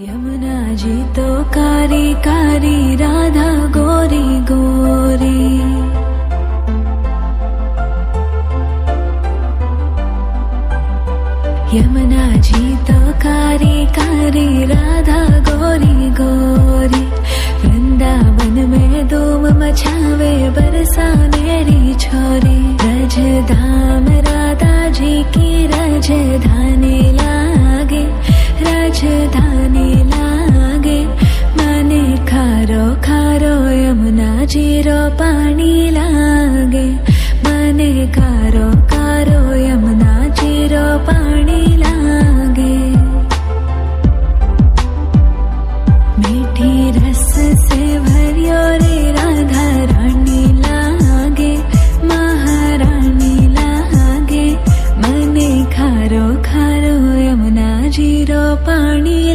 यमुना जी तो कारी कारी, राधा, गोरी गोरी। यमुना जी तो कारी कारी, राधा, गोरी गोरी। वृंदावन में धूम मचावे बरसानेरी छोरी। रज धाम राधा जी की राजधानी लागे। राजधानी लागे मने खारो खारो यमुना जीरो पानी लागे मने खारो पाणी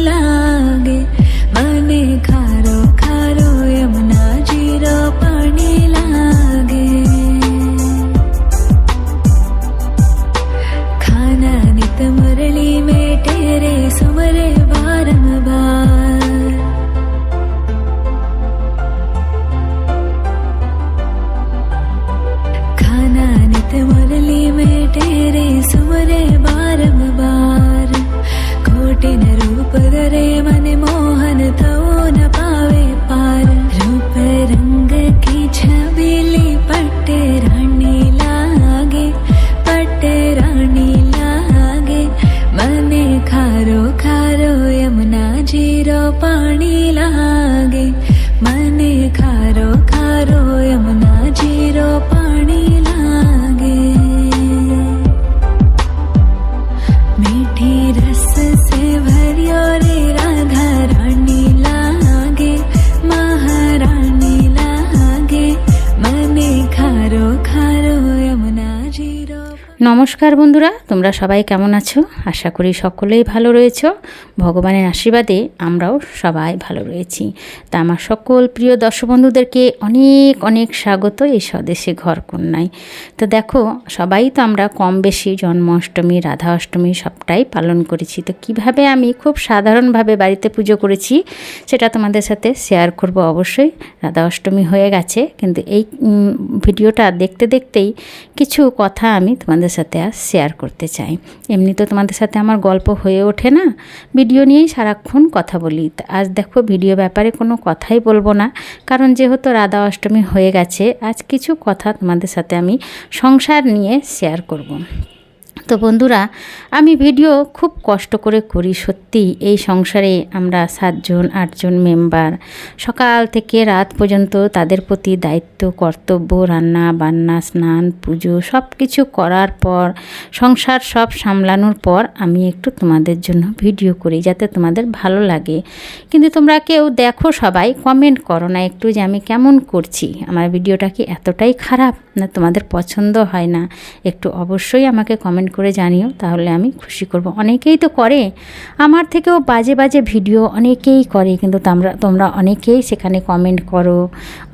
शिरपाणि নমস্কার বন্ধুরা, তোমরা সবাই কেমন আছো? আশা করি সকলেই ভালো রয়েছো। ভগবানের আশীর্বাদে আমরাও সবাই ভালো রয়েছি। তা আমার সকল প্রিয় দর্শক বন্ধুদেরকে অনেক অনেক স্বাগত এই স্বদেশে ঘর কন্যায় তো দেখো, সবাই তো আমরা কম বেশি জন্মাষ্টমী, রাধা অষ্টমী সবটাই পালন করেছি। তো কীভাবে আমি খুব সাধারণভাবে বাড়িতে পুজো করেছি, সেটা তোমাদের সাথে শেয়ার করব অবশ্যই। রাধা অষ্টমী হয়ে গেছে, কিন্তু এই ভিডিওটা দেখতে দেখতেই কিছু কথা আমি তোমাদের সাথে আর শেয়ার করতে চাই। এমনি তো তোমাদের সাথে আমার গল্প হয়ে ওঠে না। ভিডিও নিয়েই সারাক্ষণ কথা বলি। আজ দেখো ভিডিও ব্যাপারে কোনো কথাই বলব না। কারণ যেহেতু রাধা অষ্টমী হয়ে গেছে, আজ কিছু কথা তোমাদের সাথে আমি সংসার নিয়ে শেয়ার করব। তো বন্ধুরা, আমি ভিডিও খুব কষ্ট করে করি সত্যি। এই সংসারে আমরা সাতজন, আটজন মেম্বার। সকাল থেকে রাত পর্যন্ত তাদের প্রতি দায়িত্ব, কর্তব্য, রান্না, বান্না, স্নান, পুজো সব কিছু করার পর, সংসার সব সামলানোর পর আমি একটু তোমাদের জন্য ভিডিও করি যাতে তোমাদের ভালো লাগে। কিন্তু তোমরা কেউ দেখো সবাই কমেন্ট করো না একটু যে আমি কেমন করছি। আমার ভিডিওটা কি এতটাই খারাপ না তোমাদের পছন্দ হয় না? একটু অবশ্যই আমাকে কমেন্ট করে জানিও, তাহলে আমি খুশি করব। অনেকেই তো করে, আমার থেকেও বাজে বাজে ভিডিও অনেকেই করে, কিন্তু তোমরা তোমরা অনেকেই সেখানে কমেন্ট করো,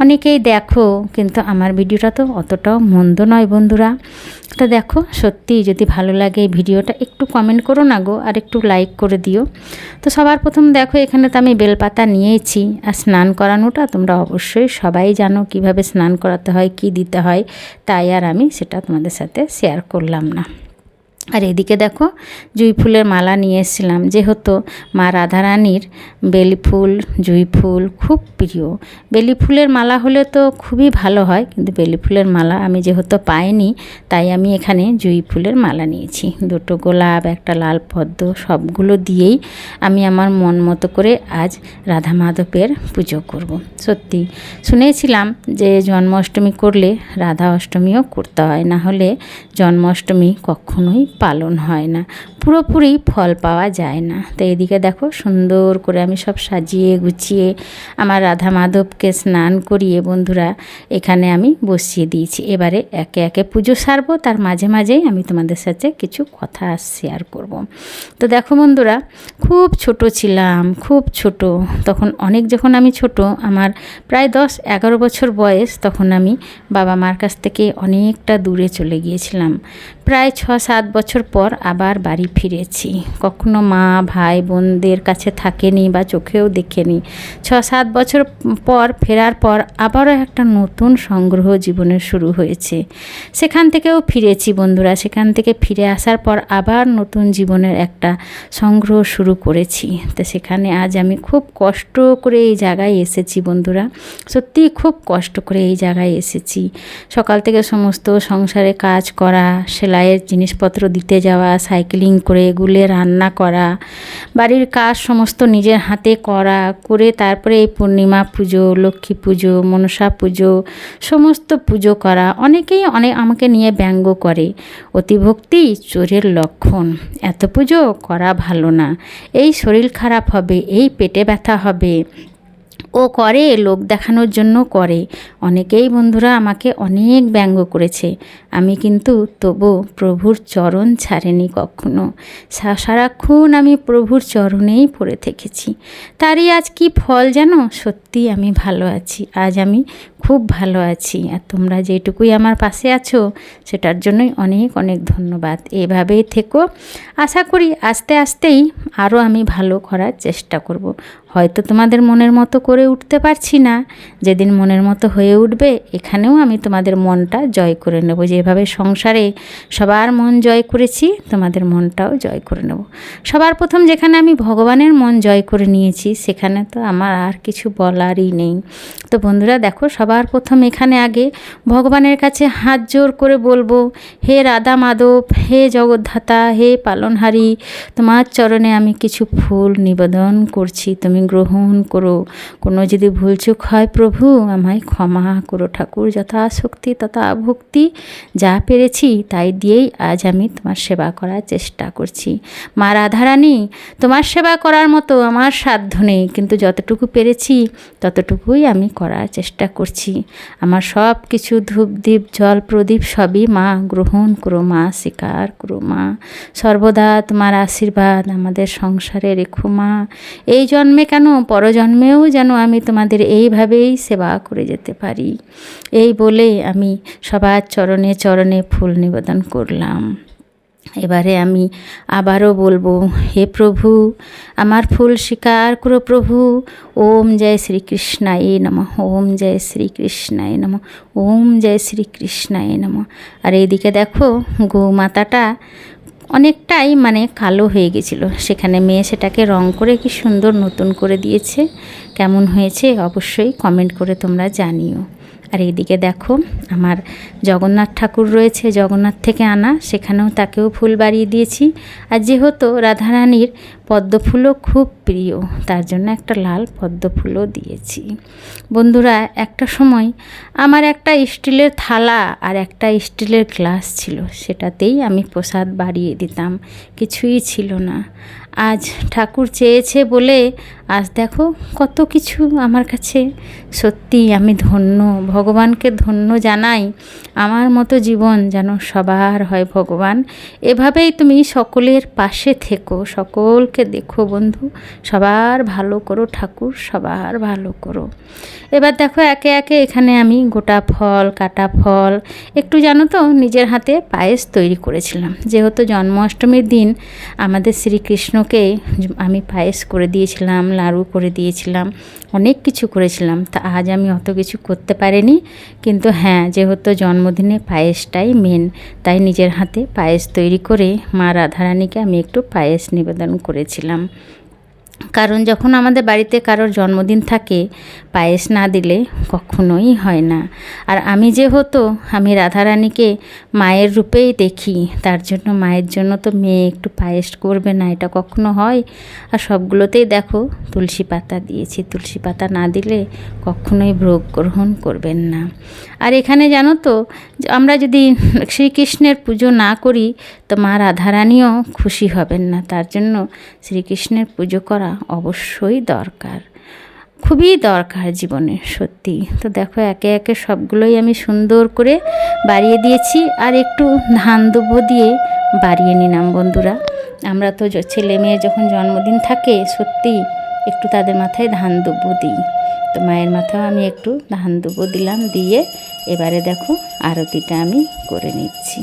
অনেকেই দেখো, কিন্তু আমার ভিডিওটা তো অতটাও মন্দ নয় বন্ধুরা। তো দেখো, সত্যি যদি ভালো লাগে এই ভিডিওটা, একটু কমেন্ট করো না গো, আর একটু লাইক করে দিও। তো সবার প্রথম দেখো, এখানে তো আমি বেলপাতা নিয়েছি, আর স্নান করানোটা তোমরা অবশ্যই সবাই জানো, কীভাবে স্নান করাতে হয়, কি দিতে হয়, তাই আর আমি সেটা তোমাদের সাথে শেয়ার করলাম না। আর এদিকে দেখো, জুঁই ফুলের মালা নিয়ে এসেছিলাম। যেহেতু মা রাধারানীর বেলি ফুল, জুঁই ফুল খুব প্রিয়। বেলি ফুলের মালা হলে তো খুবই ভালো হয়, কিন্তু বেলি ফুলের মালা আমি যেহেতু পাইনি, তাই আমি এখানে জুঁই ফুলের মালা নিয়েছি। দুটো গোলাপ, একটা লাল পদ্ম, সবগুলো দিয়েই আমি আমার মন মতো করে আজ রাধা মাধবের পুজো করব। সত্যি শুনেছিলাম যে জন্মাষ্টমী করলে রাধা অষ্টমীও করতে হয়, না হলে জন্মাষ্টমী কখনোই পালন হয় না। পুরোপুরি ফল পাওয়া যায় না। তো এদিকে দেখো সুন্দর করে আমি সব সাজিয়ে গুছিয়ে আমার রাধা মাধবকে স্নান করিয়ে বন্ধুরা এখানে আমি বসিয়ে দিয়েছি। এবারে একে একে পুজো সারবো, তার মাঝে মাঝেই আমি তোমাদের সাথে কিছু কথা শেয়ার করব। তো দেখো বন্ধুরা, খুব ছোট ছিলাম, খুব ছোট। তখন অনেক যখন আমি ছোট, আমার প্রায় দশ এগারো বছর বয়স, তখন আমি বাবা মার কাছ থেকে অনেকটা দূরে চলে গিয়েছিলাম। প্রায় ছ সাত বছর পর আবার বাড়ি ফিরেছি। কখনো মা, ভাই, বোনদের কাছে থাকেনি বা চোখেও দেখেনি। ছ সাত বছর পর ফেরার পর আবারও একটা নতুন সংগ্রহ জীবনের শুরু হয়েছে। সেখান থেকেও ফিরেছি বন্ধুরা। সেখান থেকে ফিরে আসার পর আবার নতুন জীবনের একটা সংগ্রহ শুরু করেছি। তো সেখানে আজ আমি খুব কষ্ট করে এই জায়গায় এসেছি বন্ধুরা। সত্যি খুব কষ্ট করে এই জায়গায় এসেছি। সকাল থেকে সমস্ত সংসারে কাজ করা, সেলাইয়ের জিনিসপত্র দিতে যাওয়া, সাইকেলিং করে এগুলে রান্না করা, বাড়ির কাজ সমস্ত নিজের হাতে করা, করে তারপরে এই পূর্ণিমা পুজো, লক্ষ্মী পুজো, মনসা পুজো, সমস্ত পুজো করা অনেকেই অনেক আমাকে নিয়ে ব্যঙ্গ করে। অতিভক্তি চোরের লক্ষণ। এত পুজো করা ভালো না। এই শরীর খারাপ হবে, এই পেটে ব্যথা হবে। ও করে, লোক দেখানোর জন্য করে। অনেকেই বন্ধুরা আমাকে অনেক ব্যঙ্গ করেছে। আমি কিন্তু তবু প্রভুর চরণ ছাড়েনি কখনো। সারাক্ষণ আমি প্রভুর চরণেই পড়ে থেকেছি। তারই আজ কি ফল যেন সত্যি আমি ভালো আছি। আজ আমি খুব ভালো আছি আর তোমরা যেটুকুই আমার পাশে আছো, সেটার জন্যই অনেক অনেক ধন্যবাদ। এভাবেই থেকো। আশা করি আস্তে আস্তেই আরও আমি ভালো করার চেষ্টা করব। হয়তো তোমাদের মনের মতো করে উঠতে পারছি না। যেদিন মনের মতো হয়ে উঠবে, এখানেও আমি তোমাদের মনটা জয় করে নেব। যেভাবে সংসারে সবার মন জয় করেছি, তোমাদের মনটাও জয় করে নেব। সবার প্রথম যেখানে আমি ভগবানের মন জয় করে নিয়েছি, সেখানে তো আমার আর কিছু বলারই নেই। তো বন্ধুরা, দেখো সবার প্রথম এখানে আগে ভগবানের কাছে হাত জোর করে বলব, হে রাধা মাধব, হে জগদ্ধাতা, হে পালনহারি, তোমার চরণে আমি কিছু ফুল নিবেদন করছি। তুমি গ্রহণ করো। কোনো যদি ভুলচুক হয় প্রভু, আমায় ক্ষমা করো। ঠাকুর যথাশক্তি তথা ভক্তি, যা পেরেছি তাই দিয়েই আজ আমি তোমার সেবা করার চেষ্টা করছি। মা রাধারানী, তোমার সেবা করার মতো আমার সাধ্য নেই, কিন্তু যতটুকু পেরেছি, ততটুকুই আমি করার চেষ্টা করছি। আমার সব কিছু ধূপ দ্বীপ জল, প্রদীপ সবই মা গ্রহণ করো, মা স্বীকার করো, মা। সর্বদা তোমার আশীর্বাদ আমাদের সংসারে রেখো, মা। এই জন্মে কেন, পরজন্মেও যেন আমি তোমাদের এইভাবেই সেবা করে যেতে পারি। এই বলে আমি সবার চরণে চরণে ফুল নিবেদন করলাম। এবারে আমি আবারও বলব, হে প্রভু, আমার ফুল স্বীকার করো প্রভু। ওম জয় শ্রীকৃষ্ণায় নম, ওম জয় শ্রীকৃষ্ণায় নম, ওম জয় শ্রীকৃষ্ণায় নম। আর এইদিকে দেখো, গৌমাতাটা অনেকটাই মানে কালো হয়ে গেছিল। সেখানে মেয়ে সেটাকে রং করে কি সুন্দর নতুন করে দিয়েছে। কেমন হয়েছে অবশ্যই কমেন্ট করে তোমরা জানিও। আর এইদিকে দেখো, আমার জগন্নাথ ঠাকুর রয়েছে জগন্নাথ থেকে আনা, সেখানেও তাকেও ফুল বাড়িয়ে দিয়েছি। আর যেহেতু রাধারানীর পদ্ম ফুলও খুব প্রিয়, তার জন্য একটা লাল পদ্ম ফুলও দিয়েছি। বন্ধুরা, একটা সময় আমার একটা স্টিলের থালা আর একটা স্টিলের গ্লাস ছিল, সেটাতেই আমি প্রসাদ বাড়িয়ে দিতাম, কিছুই ছিল না। আজ ঠাকুর চেয়েছে বলে আজ দেখো কত কিছু আমার কাছে। সত্যি আমি ধন্য, ভগবানকে ধন্য জানাই, আমার মতো জীবন যেন সবার হয় ভগবান। এভাবেই তুমি সকলের পাশে থেকো, সকলকে দেখো বন্ধু, সবার ভালো করো ঠাকুর, সবার ভালো করো। এবার দেখো একে একে এখানে আমি গোটা ফল, কাটা ফল, একটু জানো তো নিজের হাতে পায়েস তৈরি করেছিলাম। যেহেতু জন্মাষ্টমীর দিন আমাদের শ্রীকৃষ্ণকে আমি পায়েস করে দিয়েছিলাম, লাড়ু করে দিয়েছিলাম, অনেক কিছু করেছিলাম, তা আজ আমি অত কিছু করতে পারিনি। কিন্তু হ্যাঁ যেহেতু জন্মদিনে পায়েসটাই মেন তাই নিজের হাতে পায়েস তৈরি করে মা রাধারানীকে আমি একটু পায়েস নিবেদন করেছিলাম কারণ যখন আমাদের বাড়িতে কারোর জন্মদিন থাকে, পায়েস না দিলে কখনোই হয় না। আর আমি যেহেতু আমি রাধারানীকে মায়ের রূপেই দেখি। তার জন্য মায়ের জন্য তো মেয়ে একটু পায়েস করবে না, এটা কখনো হয়? আর সবগুলোতেই দেখো, তুলসী পাতা দিয়েছি। তুলসী পাতা না দিলে কখনোই ভোগ গ্রহণ করবেন না। আর এখানে জানো তো যে আমরা যদি শ্রীকৃষ্ণের পুজো না করি, তো মা রাধারানীও খুশি হবেন না। তার জন্য শ্রীকৃষ্ণের পুজো করা অবশ্যই দরকার। খুবই দরকার জীবনে, সত্যি। তো দেখো, একে একে সবগুলোই আমি সুন্দর করে বাড়িয়ে দিয়েছি। আর একটু ধান দুব্য দিয়ে বাড়িয়ে নিলাম, বন্ধুরা। আমরা তো ছেলে মেয়ে যখন জন্মদিন থাকে, সত্যি একটু তাদের মাথায় ধান দুব্য দিই। তো মায়ের মাথাও আমি একটু ধান দুবো দিলাম, দিয়ে এবারে দেখো আরতিটা আমি করে নিচ্ছি।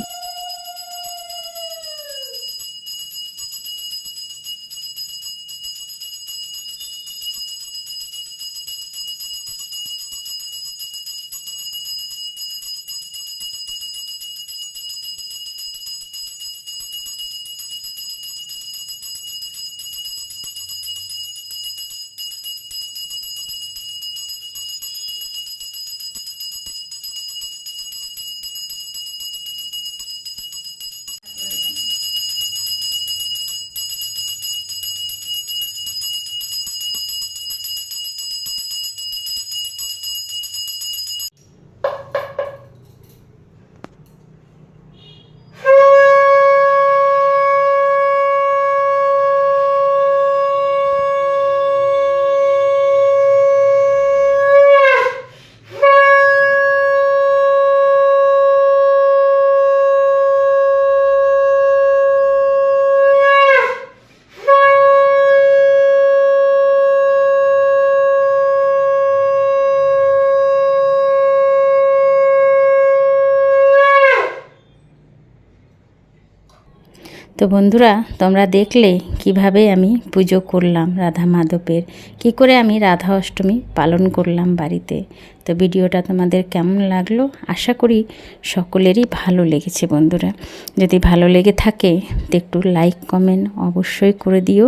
বন্ধুরা, তোমরা দেখলে কীভাবে আমি পুজো করলাম রাধা মাধবের। কি করে আমি রাধা অষ্টমী পালন করলাম বাড়িতে। তো ভিডিওটা তোমাদের কেমন লাগল? আশা করি সকলেরই ভালো লেগেছে বন্ধুরা। যদি ভালো লেগে থাকে, তো একটু লাইক কমেন্ট অবশ্যই করে দিও।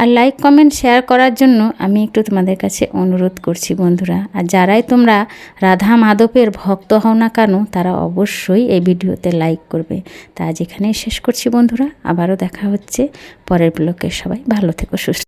আর লাইক কমেন্ট শেয়ার করার জন্য আমি একটু তোমাদের কাছে অনুরোধ করছি বন্ধুরা। আর যারাই তোমরা রাধা মাধবের ভক্ত হও না কেন, তারা অবশ্যই এই ভিডিওতে লাইক করবে। তা আজ এখানেই শেষ করছি বন্ধুরা। আবারও দেখা হচ্ছে পরের ব্লকে। সবাই ভালো থেকো, সুস্থ